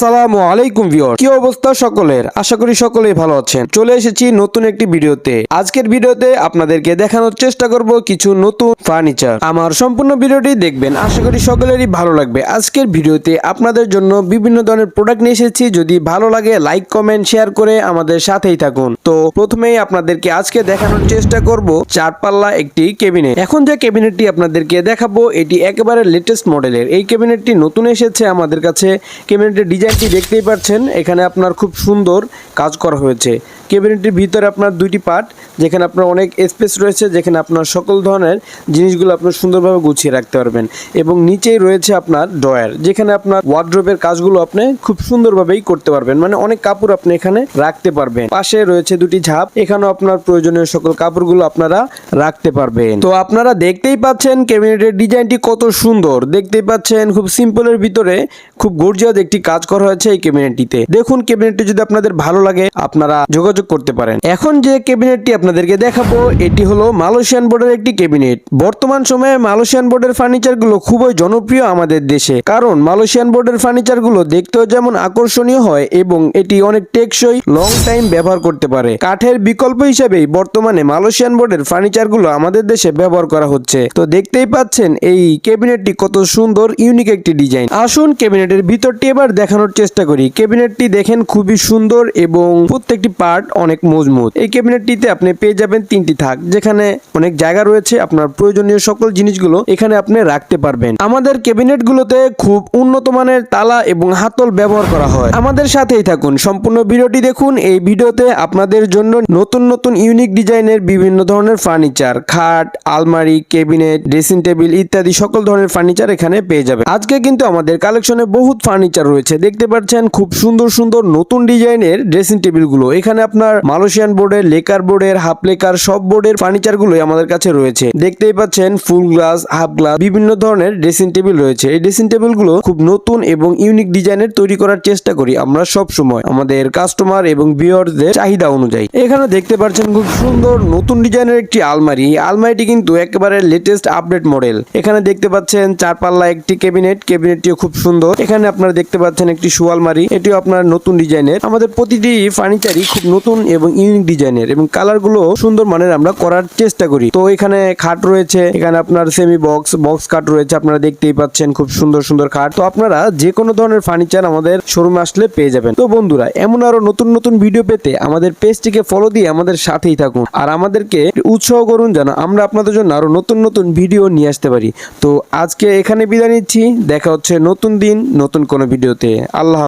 আসসালামু আলাইকুম ভিউয়ার কি অবস্থা সকলের? আশা করি সকলেই ভালো আছেন। চলে এসেছি নতুন একটি ভিডিওতে। আজকের ভিডিওতে আপনাদেরকে দেখানোর চেষ্টা করব কিছু নতুন ফার্নিচার। আমার সম্পূর্ণ ভিডিওটি দেখবেন। আশা করি সকলেরই ভালো লাগবে। আজকের ভিডিওতে আপনাদের জন্য বিভিন্ন ধরনের প্রোডাক্ট নিয়ে এসেছি। যদি ভালো লাগে লাইক কমেন্ট শেয়ার করে আমাদের সাথেই থাকুন। তো প্রথমেই আপনাদেরকে আজকে দেখানোর চেষ্টা করব চার পাল্লা একটি ক্যাবিনেট এখন যে ক্যাবিনেটটি আপনাদেরকে দেখাবো, এটি একেবারে লেটেস্ট মডেলের এই ক্যাবিনেটটি নতুন এসেছে আমাদের কাছে। ক্যাবিনেটের ডিজাইনটি দেখতেই পাচ্ছেন, এখানে আপনার খুব সুন্দর কাজ করা হয়েছে। ক্যাবিনেটটির ভিতরে আপনার দুইটি পার্ট যেখানে আপনার অনেক স্পেস রয়েছে, যেখানে আপনার সকল ধরনের জিনিসগুলো আপনার সুন্দরভাবে গুছিয়ে রাখতে পারবেন। এবং নিচেই রয়েছে আপনার ড্রয়ার, যেখানে আপনার ওয়ার্ড্রোবের কাজগুলো আপনি খুব সুন্দরভাবেই করতে পারবেন। মানে অনেক কাপড় আপনি এখানে রাখতে পারবেন। পাশে রয়েছে দুটি ঝাপ, এখানেও আপনার প্রয়োজনীয় সকল কাপড়গুলো আপনারা রাখতে পারবেন। তো আপনারা দেখতেই পাচ্ছেন ক্যাবিনেটের ডিজাইনটি কত সুন্দর। দেখতেই পাচ্ছেন খুব সিম্পলের ভিতরে খুব গর্জিয়াস একটি কাজ করা হয়েছে এই ক্যাবিনেটটিতে। দেখুন ক্যাবিনেটটি যদি আপনাদের ভালো লাগে, আপনারা যোগাযোগ করতে পারেন। এখন যে ক্যাবিনেটটি আপনাদেরকে দেখাবো, এটি হলো মালয়েশিয়ান বোর্ডের একটি ক্যাবিনেট। বর্তমান সময়ে মালয়েশিয়ান বোর্ডের ফার্নিচারগুলো খুবই জনপ্রিয় আমাদের দেশে, কারণ মালয়েশিয়ান বোর্ডের ফার্নিচারগুলো দেখতেও যেমন আকর্ষণীয় হয় এবং এটি অনেক টেকসই লং টাইম ব্যবহার করতে পারে। কাঠের বিকল্প হিসেবেই বর্তমানে মালয়েশিয়ান বোর্ডের ফার্নিচারগুলো আমাদের দেশে ব্যবহার করা হচ্ছে। তো দেখতেই পাচ্ছেন, এই ক্যাবিনেটটি কত সুন্দর ইউনিক একটি ডিজাইন। আসুন ক্যাবিনেটের ভিতরটি এবার দেখানোর চেষ্টা করি। ক্যাবিনেটটি দেখেন খুবই সুন্দর এবং প্রত্যেকটি পার্ট অনেক মজবুত। এই ক্যাবিনেটটিতে আপনি পেয়ে যাবেন তিনটি থাক, যেখানে অনেক জায়গা রয়েছে, আপনার প্রয়োজনীয় সকল জিনিসগুলো এখানে আপনি রাখতে পারবেন। আমাদের ক্যাবিনেট গুলোতে খুব উন্নত মানের তালা এবং হাতল ব্যবহার করা হয়। আমাদের সাথেই থাকুন, সম্পূর্ণ ভিডিওটি দেখুন। এই ভিডিওতে আপনাদের জন্য নতুন নতুন ইউনিক ডিজাইনের বিভিন্ন ধরনের ফার্নিচার, খাট, আলমারি, ক্যাবিনেট, ড্রেসিং টেবিল ইত্যাদি সকল ধরনের ফার্নিচার এখানে পেয়ে যাবে আজকে কিন্তু আমাদের কালেকশনে বহুত ফার্নিচার রয়েছে। দেখতে পাচ্ছেন খুব সুন্দর সুন্দর নতুন ডিজাইনের ড্রেসিং টেবিলগুলো এখানে আপনার মালয়েশিয়ান বোর্ডের, লেকার বোর্ডের হাফ লেকার সব বোর্ডের ফার্নিচার গুলোই আমাদের কাছে রয়েছে। দেখতেই পাচ্ছেন ফুল গ্লাস, হাফ গ্লাস, বিভিন্ন ধরনের ড্রেসিং টেবিল রয়েছে। এই ড্রেসিং টেবিলগুলো খুব নতুন এবং ইউনিক ডিজাইনের তৈরি করার চেষ্টা করি আমরা সব সময় আমাদের কাস্টমার এবং ভিউয়ারদের চাহিদা অনুযায়ী। এখানে দেখতে পাচ্ছেন খুব সুন্দর নতুন ডিজাইনের একটি আলমারি। আলমারিটি কিন্তু একেবারে লেটেস্ট আপডেট মডেল। এখানে দেখতে পাচ্ছেন চার পাল্লা একটি ক্যাবিনেট। ক্যাবিনেটটিও খুব সুন্দর। এখানে আপনারা দেখতে পাচ্ছেন একটি শু আলমারি। এটিও আপনার নতুন ডিজাইনের। আমাদের প্রতিটি ফার্নিচারই খুব নতুন এবং ইউনিক ডিজাইনের এবং কালার গুলো সুন্দর মানের আমরা করার চেষ্টা করি। তো এখানে খাট রয়েছে, এখানে আপনার সেমি বক্স বক্স খাট রয়েছে, আপনারা দেখতেই পাচ্ছেন খুব সুন্দর সুন্দর খাট। তো আপনারা যে কোনো ধরনের ফার্নিচার আমাদের শোরুমে আসলে পেয়ে যাবেন। তো বন্ধুরা, এমন আরও নতুন নতুন ভিডিও পেতে আমাদের পেজটিকে ফলো দিয়ে আমাদের সাথেই থাকুন। আর আমাদেরকে উৎসাহ করুন যেন আমরা আপনাদের জন্য আরও নতুন নতুন ভিডিও নিয়ে আসতে পারি। তো আজকে এখানে বিদায় নিচ্ছি। দেখা হচ্ছে নতুন দিন, নতুন কোনো ভিডিওতে আল্লাহ।